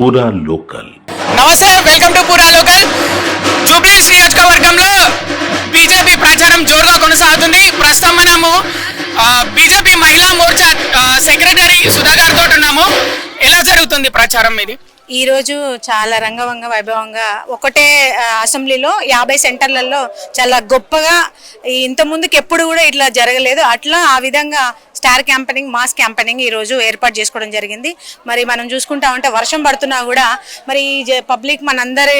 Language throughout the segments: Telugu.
పూరా లోకల్ నమస్తే వెల్కమ్ టు పూరా లోకల్ జూబ్లీస్ నియోజకవర్గంలో బీజేపీ ప్రచారం జోరుగా కొనసాగుతుంది. ప్రస్తుతం మనము బీజేపీ మహిళా మోర్చా సెక్రటరీ సుధాకర్ తోటి ఉన్నాము. ఎలా జరుగుతుంది ప్రచారం ఇది? ఈ రోజు చాలా రంగవంగ వైభవంగా ఒకటే అసెంబ్లీలో యాభై సెంటర్లలో చాలా గొప్పగా ఇంత ముందుకు ఎప్పుడు కూడా ఇట్లా జరగలేదు. అట్లా ఆ విధంగా స్టార్ క్యాంపెనింగ్ మాస్ క్యాంపెనింగ్ ఈ రోజు ఏర్పాటు చేసుకోవడం జరిగింది. మరి మనం చూసుకుంటా ఉంటే వర్షం పడుతున్నా కూడా మరి ఈ జ- పబ్లిక్ మనందరి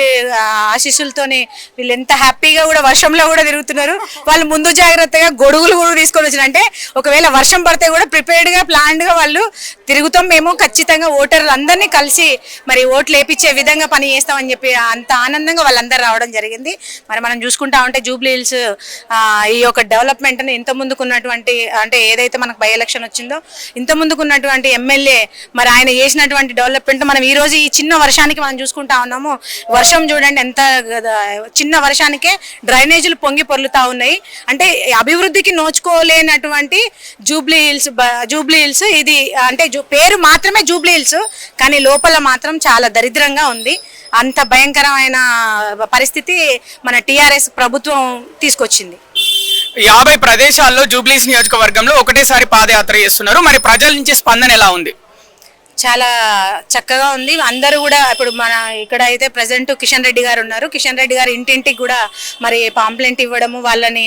ఆశీస్సులతోనే వీళ్ళు ఎంత హ్యాపీగా కూడా వర్షంలో కూడా తిరుగుతున్నారు. వాళ్ళు ముందు జాగ్రత్తగా గొడుగులు కూడా తీసుకొని వచ్చిన అంటే ఒకవేళ వర్షం పడితే కూడా ప్రిపేర్డ్గా ప్లాన్డ్గా గా వాళ్ళు తిరుగుతాం మేము ఖచ్చితంగా ఓటర్లు అందరినీ కలిసి మరి ఓట్లు వేపించే విధంగా పని చేస్తామని చెప్పి అంత ఆనందంగా వాళ్ళందరూ రావడం జరిగింది. మరి మనం చూసుకుంటా ఉంటే జూబ్లీ హిల్స్ ఈ యొక్క డెవలప్మెంట్ ఇంత ముందుకున్నటువంటి అంటే ఏదైతే మనకు బై ఎలక్షన్ వచ్చిందో ఇంత ముందుకున్నటువంటి ఎమ్మెల్యే మరి ఆయన చేసినటువంటి డెవలప్మెంట్ మనం ఈ రోజు ఈ చిన్న వర్షానికి మనం చూసుకుంటా ఉన్నాము. వర్షం చూడండి ఎంత చిన్న వర్షానికే డ్రైనేజీలు పొంగి పొర్లుతా ఉన్నాయి. అంటే అభివృద్ధికి నోచుకోలేనటువంటి జూబ్లీ హిల్స్ జూబ్లీ హిల్స్ ఇది అంటే జూ- పేరు మాత్రమే జూబ్లీ హిల్స్ కానీ లోపల మాత్రం చాలా దరిద్రంగా ఉంది. అంత భయంకరమైన పరిస్థితి మన టిఆర్ఎస్ ప్రభుత్వం తీసుకొచ్చింది. యాభై ప్రదేశాల్లో జూబ్లీస్ నియోజకవర్గంలో ఒకటేసారి పాదయాత్ర చేస్తున్నారు. మరి ప్రజల నుంచి స్పందన ఎలా ఉంది? చాలా చక్కగా ఉంది. అందరూ కూడా ఇప్పుడు మన ఇక్కడ అయితే ప్రజెంట్ కిషన్ రెడ్డి గారు ఉన్నారు. కిషన్ రెడ్డి గారు ఇంటింటికి కూడా మరి పాంప్లెంట్ ఇవ్వడము వాళ్ళని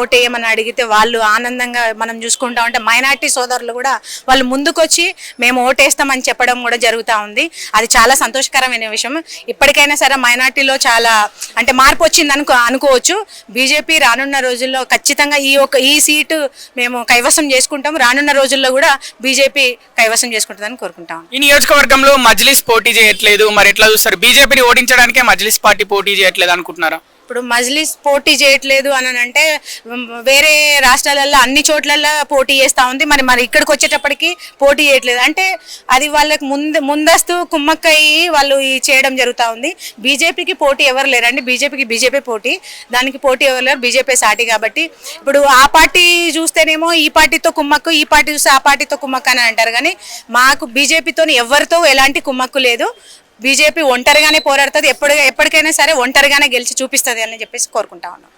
ఓటేయమని అడిగితే వాళ్ళు ఆనందంగా మనం చూసుకుంటా ఉంటే మైనార్టీ సోదరులు కూడా వాళ్ళు ముందుకొచ్చి మేము ఓటేస్తామని చెప్పడం కూడా జరుగుతూ ఉంది. అది చాలా సంతోషకరమైన విషయం. ఇప్పటికైనా సరే మైనార్టీలో చాలా అంటే మార్పు వచ్చింది అనుకో అనుకోవచ్చు. బీజేపీ రానున్న రోజుల్లో ఖచ్చితంగా ఈ ఒక ఈ సీటు మేము కైవసం చేసుకుంటాం రానున్న రోజుల్లో కూడా బీజేపీ కైవసం చేసుకుంటుందని కోరుకుంటాం. ఈ నియోజకవర్గంలో మజ్లిస్ పోటీ చేయట్లేదు. మరి ఎట్లా చూస్తారు? బీజేపీని ఓడించడానికే మజ్లిస్ పార్టీ పోటీ చేయట్లేదు అనుకుంటున్నారా? ఇప్పుడు మజ్లిస్ పోటీ చేయట్లేదు అని అంటే వేరే రాష్ట్రాలలో అన్ని చోట్లలో పోటీ చేస్తూ ఉంది. మరి మరి ఇక్కడికి వచ్చేటప్పటికి పోటీ చేయట్లేదు. అంటే అది వాళ్ళకి ముందు ముందస్తు కుమ్మక్కయ్యి వాళ్ళు ఈ చేయడం జరుగుతూ ఉంది. బీజేపీకి పోటీ ఎవరు లేరండి. బీజేపీకి బీజేపీ పోటీ. దానికి పోటీ ఎవరు లేరు. బీజేపీ సాటి కాబట్టి. ఇప్పుడు ఆ పార్టీ చూస్తేనేమో ఈ పార్టీతో కుమ్మక్కు ఈ పార్టీ చూస్తే ఆ పార్టీతో కుమ్మక్కు అని అంటారు. కానీ మాకు బీజేపీతో ఎవరితో ఎలాంటి కుమ్మక్కు లేదు. బీజేపీ ఒంటరిగానే పోరాడుతుంది. ఎప్పుడు ఎప్పటికైనా సరే ఒంటరిగానే గెలిచి చూపిస్తుంది అని చెప్పేసి కోరుకుంటా ఉన్నాం.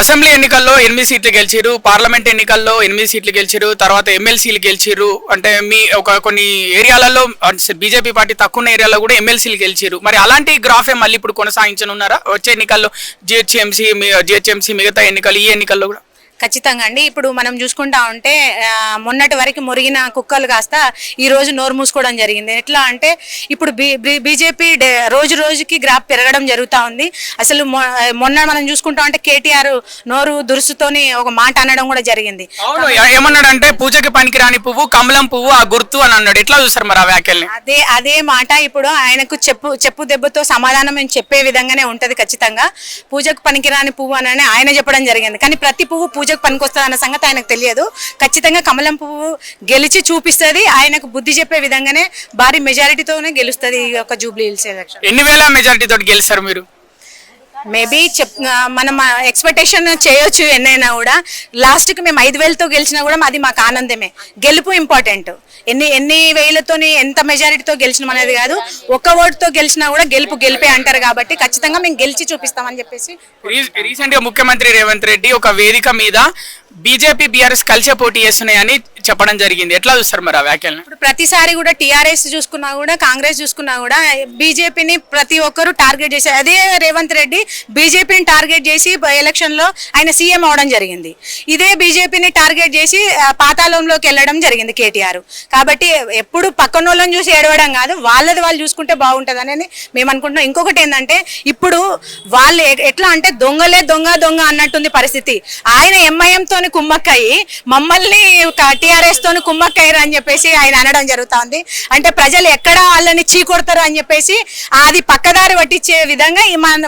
అసెంబ్లీ ఎన్నికల్లో ఎనిమిది సీట్లు గెలిచిరు పార్లమెంట్ ఎన్నికల్లో ఎనిమిది సీట్లు గెలిచిరు తర్వాత ఎమ్మెల్సీలు గెలిచిరు అంటే మీ ఒక కొన్ని ఏరియాలలో బీజేపీ పార్టీ తక్కువ ఏరియాలో కూడా ఎమ్మెల్సీలు గెలిచిరు మరి అలాంటి గ్రాఫే మళ్ళీ ఇప్పుడు కొనసాగించనున్నారా? వచ్చే ఎన్నికల్లో జిహెచ్ఎంసీ జిహెచ్ఎంసీ మిగతా ఎన్నికలు ఈ ఎన్నికల్లో కూడా? ఖచ్చితంగా అండి. ఇప్పుడు మనం చూసుకుంటా ఉంటే మొన్నటి వరకు మురిగిన కుక్కలు కాస్త ఈ రోజు నోరు మూసుకోవడం జరిగింది. ఎట్లా అంటే ఇప్పుడు బీజేపీ రోజు రోజుకి గ్రాఫ్ పెరగడం జరుగుతూ ఉంది. అసలు మొన్న మనం చూసుకుంటా ఉంటే కేటీఆర్ నోరు దురుసుతోని ఒక మాట అనడం కూడా జరిగింది. అవును ఏ- ఏమన్నాడంటే పూజకి పనికిరాని పువ్వు కమలం పువ్వు ఆ గుర్తు అని అన్నాడు. ఎట్లా చూస్తారు మరి ఆ వ్యాఖ్యల్ని? అదే అదే మాట ఇప్పుడు ఆయనకు చెప్పు చెప్పు దెబ్బతో సమాధానం మేము చెప్పే విధంగానే ఉంటది ఖచ్చితంగా. పూజకు పనికిరాని పువ్వు అని ఆయన చెప్పడం జరిగింది. కానీ ప్రతి పువ్వు పూజకు పనికొస్తుంది అన్న సంగతి ఆయనకు తెలియదు. ఖచ్చితంగా కమలం పువ్వు గెలిచి చూపిస్తుంది. ఆయనకు బుద్ధి చెప్పే విధంగానే భారీ మెజారిటీతోనే గెలుస్తుంది ఈ యొక్క జూబ్లీ హిల్స్ ఎన్ని వేల మెజారిటీ తోటి గెలుస్తారు మీరు? మేబీ చెప్ మనం ఎక్స్పెక్టేషన్ చేయొచ్చు ఎన్నైనా కూడా. లాస్ట్కి మేము ఐదు వేలతో గెలిచినా కూడా అది మాకు ఆనందమే. గెలుపు ఇంపార్టెంట్ ఎన్ని ఎన్ని వేలతోని ఎంత మెజారిటీతో గెలిచినాం అనేది కాదు. ఒక్క ఓటుతో గెలిచినా కూడా గెలుపు గెలిపే అంటారు కాబట్టి ఖచ్చితంగా మేము గెలిచి చూపిస్తామని చెప్పేసి రీసెంట్గా ముఖ్యమంత్రి రేవంత్ రెడ్డి ఒక వేదిక మీద బీజేపీ బీఆర్ఎస్ కలిసే పోటీ చేస్తున్నాయని చెప్పడం జరిగింది. ఎట్లా చూస్తారు మరి ఆ వ్యాఖ్యల్ని? ఇప్పుడు ప్రతిసారి కూడా టీఆర్ఎస్ చూసుకున్నా కూడా కాంగ్రెస్ చూసుకున్నా కూడా బీజేపీని ప్రతి ఒక్కరు టార్గెట్ చేశారు అదే రేవంత్ రెడ్డి బీజేపీని టార్గెట్ చేసి ఎలక్షన్లో ఆయన సీఎం అవడం జరిగింది. ఇదే బీజేపీని టార్గెట్ చేసి ఆ, పాతాళంలోకి వెళ్ళడం జరిగింది కేటీఆర్. కాబట్టి ఎప్పుడు పక్కన వాళ్ళని చూసి ఏడవడం కాదు వాళ్ళది వాళ్ళు చూసుకుంటే బాగుంటుంది అనేది మేము అనుకుంటున్నాం. ఇంకొకటి ఏంటంటే ఇప్పుడు వాళ్ళు ఎట్లా అంటే దొంగలే దొంగ దొంగ అన్నట్టుంది పరిస్థితి. ఆయన ఎంఐఎం తోని కుమ్మక్కయ్యి మమ్మల్ని టిఆర్ఎస్ తోని కుమ్మక్కయ్యారు అని చెప్పేసి ఆయన అనడం జరుగుతుంది. అంటే ప్రజలు ఎక్కడ వాళ్ళని చీకొడతారు అని చెప్పేసి అది పక్కదారి పట్టించే విధంగా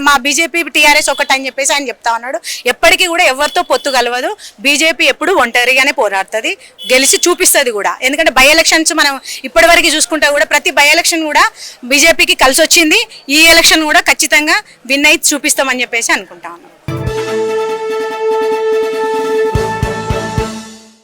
మా బీజేపీ బీజేపీ టీఆర్ఎస్ ఒకటి అని చెప్పేసి ఆయన చెప్తా ఉన్నాడు. ఎప్పటికీ కూడా ఎవరితో పొత్తు కలవదు. బీజేపీ ఎప్పుడు ఒంటరిగానే పోరాడుతుంది. గెలిచి చూపిస్తుంది కూడా. ఎందుకంటే బై ఎలక్షన్స్ మనం ఇప్పటివరకు చూసుకుంటే కూడా ప్రతి బై ఎలక్షన్ కూడా బీజేపీకి కలిసి వచ్చింది ఈ ఎలక్షన్ కూడా ఖచ్చితంగా విన్ అయితే చూపిస్తామని చెప్పేసి అనుకుంటా ఉన్నాం.